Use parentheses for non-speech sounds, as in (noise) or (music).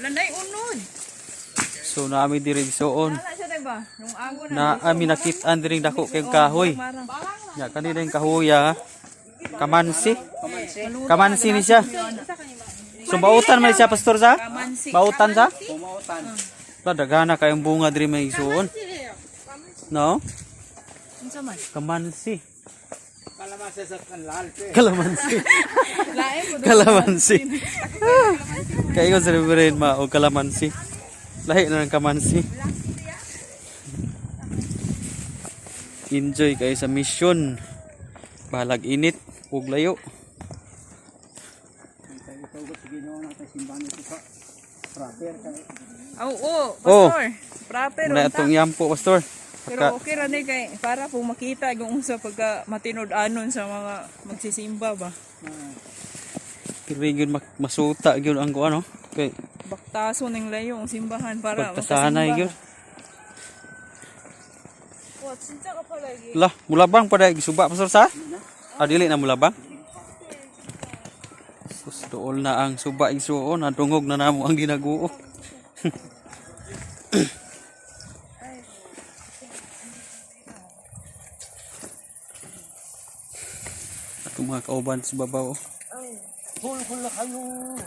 Lanay unod. So naami diri suon. Wala siya diba? Na. Na ami nakit-an diri dako kay kahoy. Ya kanina yung kahoya. Kamansi. Kamansi ni siya. So bautan man siya pastor sa? Bautan sa? Pumautan. La dagana kayong bunga diri may suon. No? Kamansi. Kalamasa sa kanlal. Kalamansi. (laughs) (laughs) Kalamansi. Kayo sa rin ma o kalamansi. Lahi na ng kamansi. Enjoy kayo sa mission. Balag init ug layo. Ko kay Oh, oh, Oh. pastor. Proper Muna itong yampo pastor. Pero okay ra ni kay para po makita yung sa pagka matinud-anon sa mga magsisimba ba. Kiri gyud masuta gyud ang kuan no. Kay Baktaso ning layo ang simbahan para pagkasanay gyud. What, sinta ka pa lagi? Lah, mulabang pada gisuba pastor sa? Ah, dili na mulabang. Sus, dool na ang suba isuon, nadungog na namo ang ginaguo. (coughs) Ako mga kauban sa babaw. 过一了还有